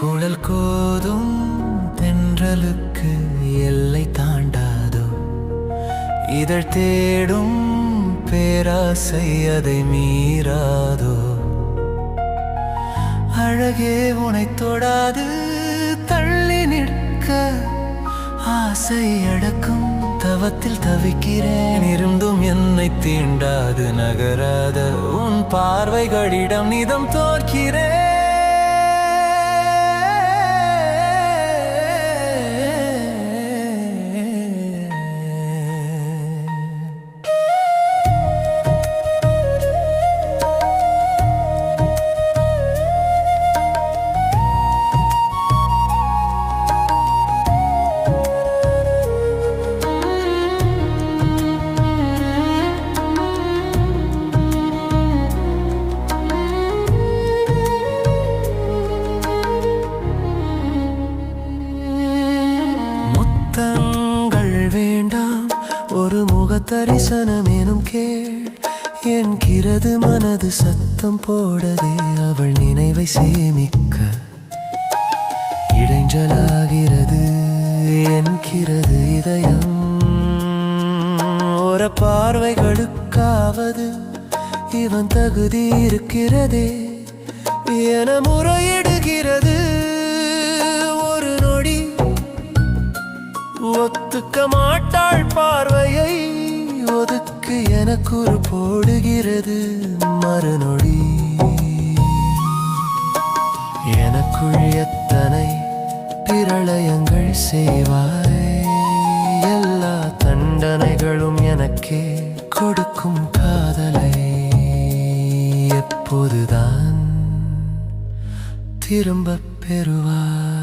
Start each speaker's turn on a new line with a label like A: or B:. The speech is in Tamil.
A: குழல் கோதும் தென்றலுக்கு எல்லை தாண்டாதோ? இதழ் தேடும் பேராசை அதை மீறாதோ? அழகே உனை தொடாது தள்ளி நிற்க. ஆசை அடக்கும் தவத்தில் தவிக்கிறேன் இருந்தும் என்னை தீண்டாது நகராத உன் பார்வைகளிடம் நிதம் தோற்கிற முத்தங்கள் வேண்டாம். ஒரு முகத்தரிசனம் எனும் கேள் என்கிறது மனது சத்தம் போடதே அவள் நினைவை சேமிக்க. இடைஞ்சலாகிறது என்கிறது இதயம். ஒரு பார்வைகளுக்காவது இவன் தகுதி இருக்கிறதே. என முறையிட ஒத்துக்க மாட்டாள் பார்வையை ஒதுக்கு எனக்கு ஒரு போடுகிறது மறுநொழி எனக்குள் எத்தனை பிரளயங்கள் செய்வாய் எல்லா தண்டனைகளும் எனக்கே கொடுக்கும் காதலை. எப்போதுதான் திரும்ப பெறுவார்.